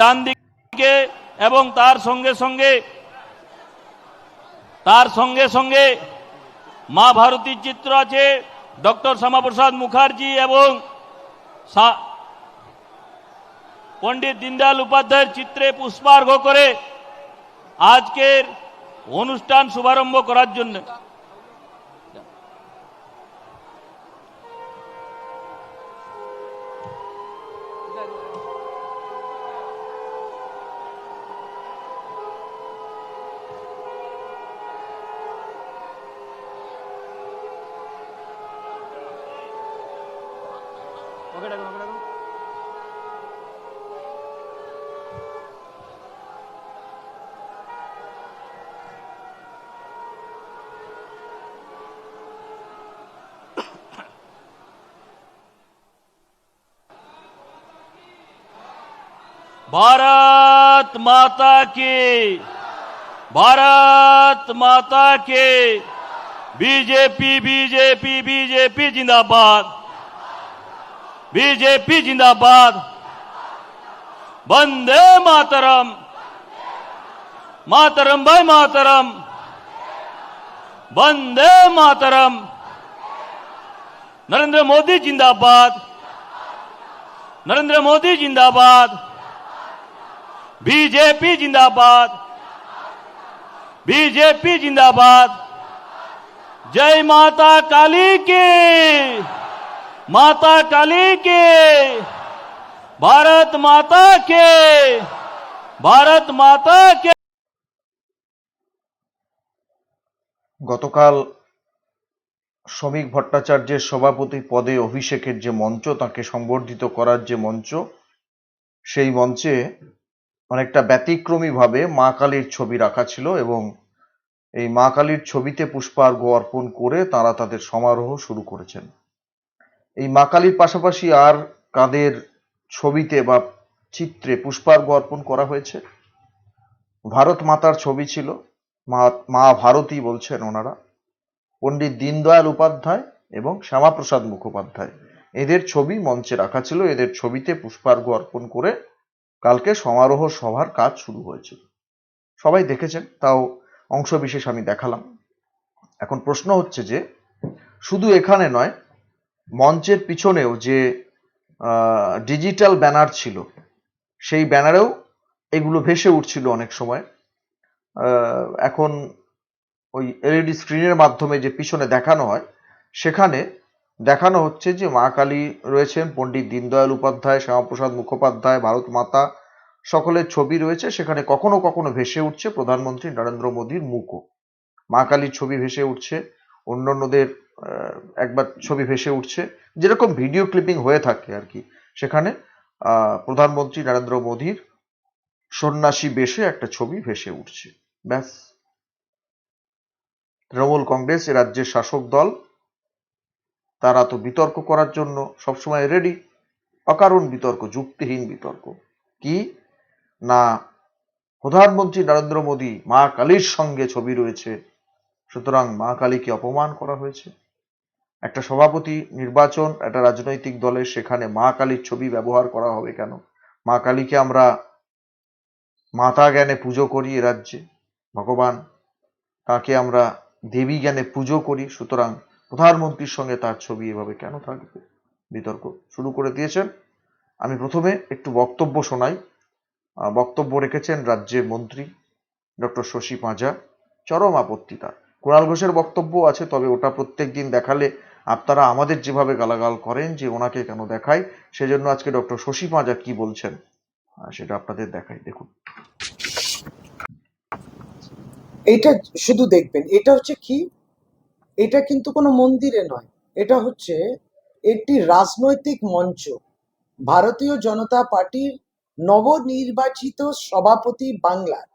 ডান দিকে এবং তার সঙ্গে সঙ্গে, তার সঙ্গে সঙ্গে মা ভারতীর চিত্র আছে, ডক্টর শ্যামাপ্রসাদ মুখার্জি এবং পণ্ডিত দীনদয়াল উপাধ্যায়ের চিত্রে পুষ্পার্ঘ করে আজকের অনুষ্ঠান শুভারম্ভ করার জন্য। भारत माता की, भारत माता के, बीजेपी बीजेपी बीजेपी जिंदाबाद बीजेपी जिंदाबाद। वंदे मातरम मातरम भाई मातरम वंदे मातरम। नरेंद्र मोदी जिंदाबाद, नरेंद्र मोदी जिंदाबाद। बीजेपी जिंदाबाद बीजेपी जिंदाबाद जय माता काली की माता काली की भारत माता के भारत माता के গতকাল শ্রমিক ভট্টাচার্যের সভাপতি পদে অভিষেকের যে মঞ্চ তাকে সংবর্ধিত করার যে মঞ্চ সেই মঞ্চে অনেকটা ব্যতিক্রমীভাবে মা কালীর ছবি রাখা ছিল এবং এই মা কালীর ছবিতে পুষ্পার্ঘ্য অর্পণ করে তারা তাদের সমারোহ শুরু করেছেন। এই মা কালীর পাশাপাশি আর কাদের ছবিতে বা চিত্রে পুষ্পার্ঘ্য অর্পণ করা হয়েছে? ভারত মাতার ছবি ছিল। মা মা ভারতী বলছেন ওনারা। পণ্ডিত দীনদয়াল উপাধ্যায় এবং শ্যামাপ্রসাদ মুখোপাধ্যায়। এদের ছবি মঞ্চে রাখা ছিল। এদের ছবিতে পুষ্পার্ঘ্য অর্পণ করে কালকে সমারোহ সভার কাজ শুরু হয়েছিল। সবাই দেখেছেন, তাও অংশ বিশেষ আমি দেখালাম। এখন প্রশ্ন হচ্ছে যে, শুধু এখানে নয়, মঞ্চের পিছনেও যে ডিজিটাল ব্যানার ছিল, সেই ব্যানারেও এগুলো ভেসে উঠছিল অনেক সময়। এখন ওই এলইডি স্ক্রিনের মাধ্যমে যে পিছনে দেখানো হয়, সেখানে দেখানো হচ্ছে যে মা কালী রয়েছেন, পণ্ডিত দীনদয়াল উপাধ্যায়, শ্যামাপ্রসাদ মুখোপাধ্যায়, ভারত মাতা সকলের ছবি রয়েছে, সেখানে কখনো কখনো ভেসে উঠছে প্রধানমন্ত্রী নরেন্দ্র মোদীর মুখও। মা কালীর ছবি ভেসে উঠছে, অন্যান্যদের একবার ছবি ভেসে উঠছে, যেরকম ভিডিও ক্লিপিং হয়ে থাকে আর কি। সেখানে প্রধানমন্ত্রী নরেন্দ্র মোদীর সন্ন্যাসী বেশে একটা ছবি ভেসে উঠছে। ব্যাস। তৃণমূল কংগ্রেস এ রাজ্যের শাসক দল তারা তো বিতর্ক করার জন্য সবসময় রেডি অকারণ বিতর্ক, যুক্তিহীন বিতর্ক। কি? না, প্রধানমন্ত্রী নরেন্দ্র মোদী মা কালীর সঙ্গে ছবি রয়েছে, সুতরাং মা কালীকে অপমান করা হয়েছে। একটা সভাপতি নির্বাচন, একটা রাজনৈতিক দলের, সেখানে মা কালীর ছবি ব্যবহার করা হবে কেন? মা কালীকে আমরা মাতা জ্ঞানে পুজো করি রাজ্যে, ভগবান তাকে আমরা দেবী জ্ঞানে পুজো করি, সুতরাং প্রধানমন্ত্রীর সঙ্গে তার ছবি এভাবে কেন থাকবে? বিতর্ক শুরু করে দিয়েছেন। আমি প্রথমে একটু বক্তব্য শোনাই। বক্তব্য রেখেছেন রাজ্যের মন্ত্রী ডক্টর শশী পাঁজা। চরম আপত্তি তার। কুণাল ঘোষের বক্তব্য আছে, তবে ওটা প্রত্যেক দিন দেখালে আপনারা আমাদের যেভাবে গালাগাল করেন যে ওনাকে কেন দেখায় সেজন্য আজকে ডক্টর শশী পাঁজা কি বলছেন সেটা আপনাদের দেখাই। দেখুন। এটা শুধু দেখবেন। এটা হচ্ছে কি? এটা কিন্তু কোনো মন্দিরে নয়। এটা হচ্ছে একটি রাজনৈতিক মঞ্চ। ভারতীয় জনতা পার্টির নবনির্বাচিত সভাপতি বাংলার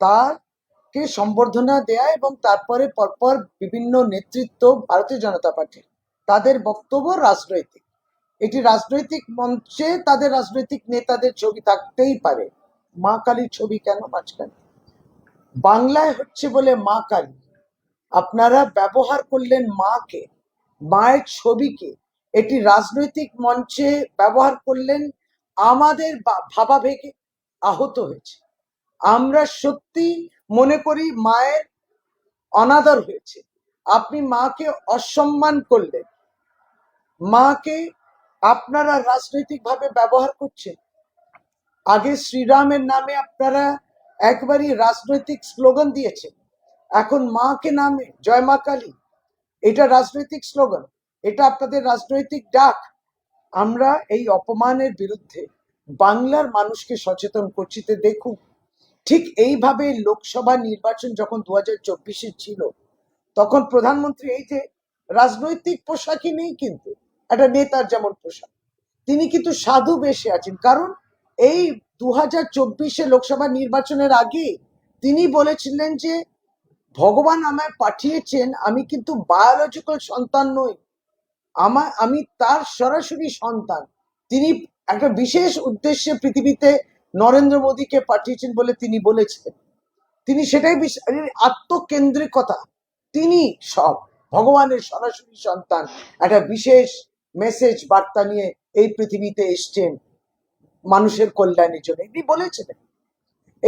তাকে সম্বর্ধনা দেয়া এবং তারপরে পরপর বিভিন্ন নেতৃত্ব ভারতীয় জনতা পার্টির তাদের বক্তব্য রাজনৈতিক। এটি রাজনৈতিক মঞ্চে তাদের রাজনৈতিক নেতাদের ছবি থাকতেই পারে। মা কালীর ছবি কেন মাঝখানে? বাংলায় হচ্ছে বলে মা কালী। আপনারা ব্যবহার করলেন মাকে, মায়ের ছবিকে। এটি রাজনৈতিক মঞ্চে ব্যবহার করলেন আমাদের ভাবাবেগে আহত হয়েছে। আমরা সত্যি মনে করি মায়ের অনাদর হয়েছে। আপনি মাকে অসম্মান করলেন। মাকে আপনারা রাজনৈতিকভাবে ব্যবহার করছেন। আগে শ্রীরামের নামে আপনারা একবারই রাজনৈতিক স্লোগান দিয়েছেন। এখন মাকে নামে, জয় মা কালী। এটা রাজনৈতিক স্লোগান, এটা আপনাদের রাজনৈতিক ডাক। আমরা এই অপমানের বিরুদ্ধে বাংলার মানুষকে সচেতন করছি। তো দেখুন, ঠিক এইভাবে লোকসভা নির্বাচন যখন দু হাজার চব্বিশে ছিল, তখন প্রধানমন্ত্রী এই যে রাজনৈতিক পোশাকই নেই কিন্তু, একটা নেতার যেমন পোশাক, তিনি কিন্তু সাধু বেশে আছেন। কারণ এই দু হাজার চব্বিশে লোকসভা নির্বাচনের আগে তিনি বলেছিলেন যে ভগবান আমায় পাঠিয়েছেন, আমি কিন্তু বায়োলজিক্যাল সন্তান নই। আমার আমি তার সরাসরি সন্তান। তিনি একটা বিশেষ উদ্দেশ্যে পৃথিবীতে নরেন্দ্র মোদীকে পাঠিয়েছেন বলে তিনি বলেছিলেন তিনি সেটাই আত্মকেন্দ্রিকতা। তিনি সব, ভগবানের সরাসরি সন্তান। একটা বিশেষ মেসেজ বার্তা নিয়ে এই পৃথিবীতে এসছেন মানুষের কল্যাণের জন্য। এটি বলেছিলেন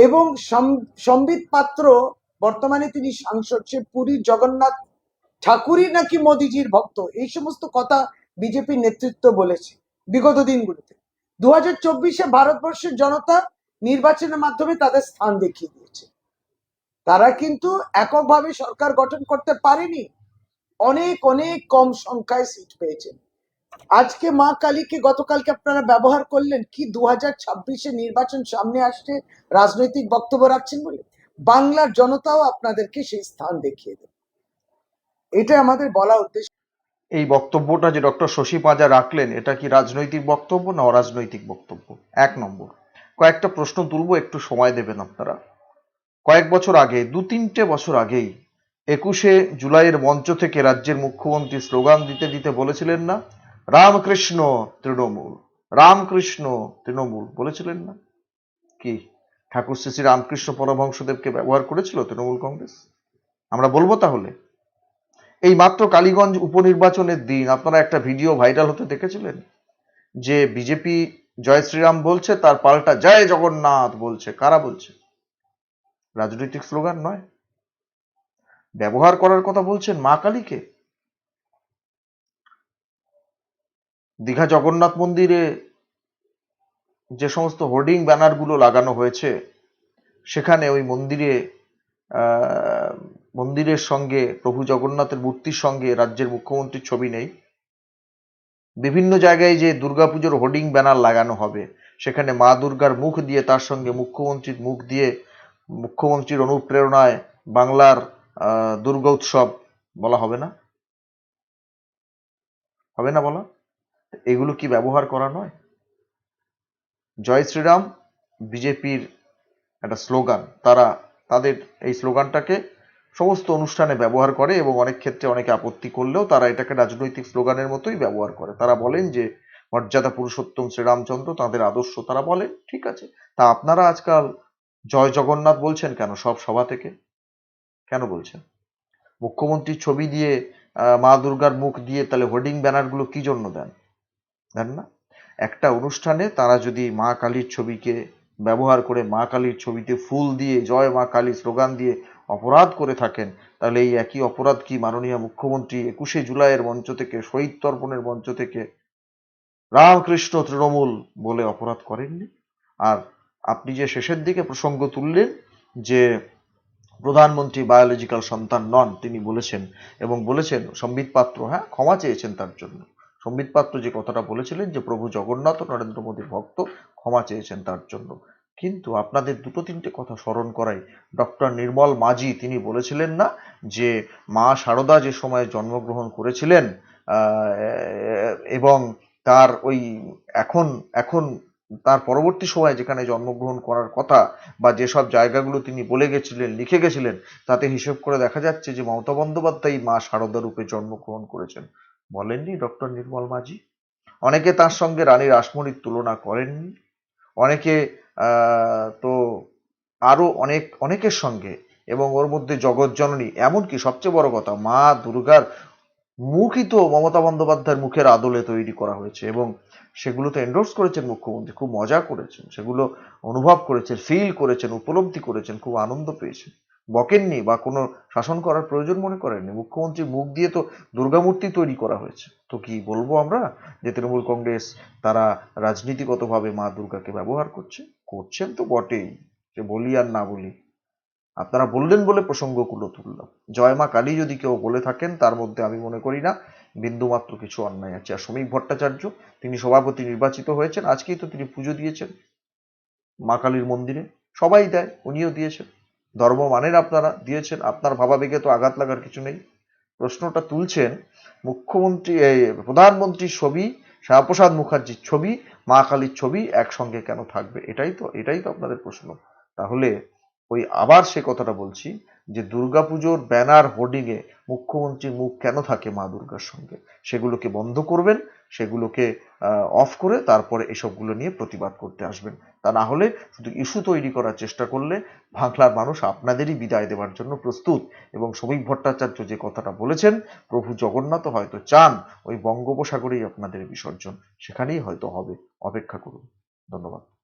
এবং সম- সম্বিত পাত্র বর্তমানে তিনি সাংসদ, সে পুরীর জগন্নাথ ঠাকুরই নাকি মোদিজির ভক্ত? এই সমস্ত কথা বিজেপির নেতৃত্ব বলেছে বিগত দিনগুলোতে। দু হাজার চব্বিশে ভারতবর্ষের জনতা নির্বাচনের মাধ্যমে তাদের স্থান দেখিয়ে দিয়েছে। তারা কিন্তু এককভাবে সরকার গঠন করতে পারেনি। অনেক অনেক কম সংখ্যায় সিট পেয়েছেন আজকে মা কালীকে গতকালকে আপনারা ব্যবহার করলেন, কি দু হাজার ছাব্বিশে নির্বাচন সামনে আসছে? রাজনৈতিক বক্তব্য রাখছেন বলে? বাংলার জনতাও আপনাদেরকে সেই স্থান দেখিয়ে দেবে। এটা আমাদের বলা উদ্দেশ্য। এই বক্তব্যটা যে ডক্টর শশী পাজা রাখলেন, এটা কি রাজনৈতিক বক্তব্য না অরাজনৈতিক বক্তব্য? এক নম্বর। কয়েকটা প্রশ্ন তুলবো, একটু সময় দেবেন আপনারা। কয়েক বছর আগে, দু তিনটে বছর আগেই, একুশে জুলাইয়ের মঞ্চ থেকে রাজ্যের মুখ্যমন্ত্রী স্লোগান দিতে দিতে বলেছিলেন না, রামকৃষ্ণ তৃণমূল রামকৃষ্ণ তৃণমূল বলেছিলেন না? কি? ঠাকুর শ্রী রামকৃষ্ণ পরমহংসদেবকে ব্যবহার করেছিল তৃণমূল কংগ্রেস? আমরা বলব তাহলে। এই মাত্র কালীগঞ্জ উপনির্বাচনের দিন, আপনারা একটা ভিডিও ভাইরাল হতে দেখেছিলেন? যে বিজেপি জয় শ্রীরাম বলছে, তার পাল্টা জয় জগন্নাথ বলছে। কারা বলছে? রাজনৈতিক স্লোগান নয়। ব্যবহার করার কথা বলছেন মা কালীকে। দীঘা জগন্নাথ মন্দিরে যে সমস্ত হোর্ডিং ব্যানারগুলো লাগানো হয়েছে, সেখানে ওই মন্দিরে মন্দিরের সঙ্গে, প্রভু জগন্নাথের মূর্তির সঙ্গে রাজ্যের মুখ্যমন্ত্রীর ছবি নেই। বিভিন্ন জায়গায় যে দুর্গাপুজোর হোর্ডিং ব্যানার লাগানো হবে, সেখানে মা দুর্গার মুখ দিয়ে, তার সঙ্গে মুখ্যমন্ত্রীর মুখ দিয়ে, মুখ্যমন্ত্রীর অনুপ্রেরণায় বাংলার দুর্গা উৎসব বলা হবে না? হবে না বলা? এগুলো কি ব্যবহার করা নয়? জয় শ্রীরাম, বিজেপির একটা স্লোগান। তারা তাদের এই স্লোগানটাকে সমস্ত অনুষ্ঠানে ব্যবহার করে এবং অনেক ক্ষেত্রে অনেকে আপত্তি করলেও তারা এটাকে রাজনৈতিক স্লোগানের মতোই ব্যবহার করে। তারা বলেন যে, মর্যাদা পুরুষোত্তম শ্রীরামচন্দ্র, তাদের আদর্শ তারা বলেন, ঠিক আছে। তা আপনারা আজকাল জয় জগন্নাথ বলছেন কেন, সব সভা থেকে? কেন বলছেন? মুখ্যমন্ত্রীর ছবি দিয়ে মা দুর্গার মুখ দিয়ে তাহলে হোর্ডিং ব্যানারগুলো কি জন্য দেন? দেন না? একটা অনুষ্ঠানে তারা যদি মা কালীর ছবিকে ব্যবহার করে মা কালীর ছবিতে ফুল দিয়ে, জয় মা কালী স্লোগান দিয়ে অপরাধ করে থাকেন, তাহলে এই একই অপরাধ কি মাননীয় মুখ্যমন্ত্রী একুশে জুলাইয়ের মঞ্চ থেকে, শহীদ তর্পণের মঞ্চ থেকে রামকৃষ্ণ তৃণমূল বলে অপরাধ করেননি? আর আপনি যে শেষের দিকে প্রসঙ্গ তুললেন যে প্রধানমন্ত্রী বায়োলজিক্যাল সন্তান নন, তিনি বলেছেন এবং বলেছেন, সম্বিত পাত্র হ্যাঁ ক্ষমা চেয়েছেন তার জন্য। সম্বিত পাত্র যে কথাটা বলেছিলেন যে, প্রভু জগন্নাথ নরেন্দ্র মোদীর ভক্ত ক্ষমা চেয়েছেন তার জন্য। কিন্তু আপনাদের দুটো তিনটে কথা স্মরণ করাই। ডক্টর নির্মল মাঝি তিনি বলেছিলেন না যে, মা শারদা যে সময়ে জন্মগ্রহণ করেছিলেন এবং তার ওই এখন এখন তার পরবর্তী সময়ে যেখানে জন্মগ্রহণ করার কথা বা যেসব জায়গাগুলো তিনি বলে গেছিলেন, লিখে গেছিলেন, তাতে হিসেব করে দেখা যাচ্ছে যে, মমতা বন্দ্যোপাধ্যায় মা শারদা রূপে জন্মগ্রহণ করেছেন। বলেননি ডক্টর নির্মল মাঝি? অনেকে তার সঙ্গে রানী রাসমণির তুলনা করেননি। অনেকে তো আরও অনেক, অনেকের সঙ্গে এবং ওর মধ্যে জগৎ জননী এমনকি সবচেয়ে বড় কথা, মা দুর্গার মুখই তো মমতা বন্দ্যোপাধ্যায়ের মুখের আদলে তৈরি করা হয়েছে এবং সেগুলো তো এন্ডোর্স করেছেন মুখ্যমন্ত্রী, খুব মজা করেছেন। সেগুলো অনুভব করেছেন ফিল করেছেন, উপলব্ধি করেছেন, খুব আনন্দ পেয়েছেন। বকেননি বা কোনো শাসন করার প্রয়োজন মনে করেননি। মুখ্যমন্ত্রী মুখ দিয়ে তো দুর্গামূর্তি তৈরি করা হয়েছে। তো কি বলব আমরা যে তৃণমূল কংগ্রেস তারা রাজনীতিগতভাবে মা দুর্গাকে ব্যবহার করছে? করছেন তো বটেই, যে বলি আর না বলি। আপনারা বললেন বলে প্রসঙ্গগুলো তুললাম। জয় মা কালী যদি কেউ বলে থাকেন, তার মধ্যে আমি মনে করি না, বিন্দুমাত্র কিছু অন্যায় আছে। আর শ্রমিক ভট্টাচার্য, তিনি সভাপতি নির্বাচিত হয়েছেন, আজকেই তো তিনি পুজো দিয়েছেন মা কালীর মন্দিরে। সবাই দেয়, উনিও দিয়েছেন। ধর্ম মানেন আপনারা, দিয়েছেন। আপনার ভাবাবেগে তো আঘাত লাগার কিছু নেই। প্রশ্নটা তুলছেন মুখ্যমন্ত্রী প্রধানমন্ত্রীর ছবি, শ্যামাপ্রসাদ মুখার্জির ছবি, মা কালীর ছবি একসঙ্গে কেন থাকবে? এটাই তো এটাই তো আপনাদের প্রশ্ন। তাহলে ওই আবার সে কথাটা বলছি যে দুর্গাপুজোর ব্যানার হোর্ডিং এ মুখ্যমন্ত্রীর মুখ কেন থাকে মা দুর্গার সঙ্গে? সেগুলোকে বন্ধ করবেন। সেগুলোকে অফ করে তারপরে এসবগুলো নিয়ে প্রতিবাদ করতে আসবেন। তা না হলে শুধু ইস্যু তৈরি করার চেষ্টা করলে বাংলার মানুষ আপনাদেরই বিদায় দেওয়ার জন্য প্রস্তুত। এবং শ্রমিক ভট্টাচার্য যে কথাটা বলেছেন, প্রভু জগন্নাথ হয়তো চান ওই বঙ্গোপসাগরেই আপনাদের বিসর্জন। সেখানেই হয়তো হবে। অপেক্ষা করুন। ধন্যবাদ।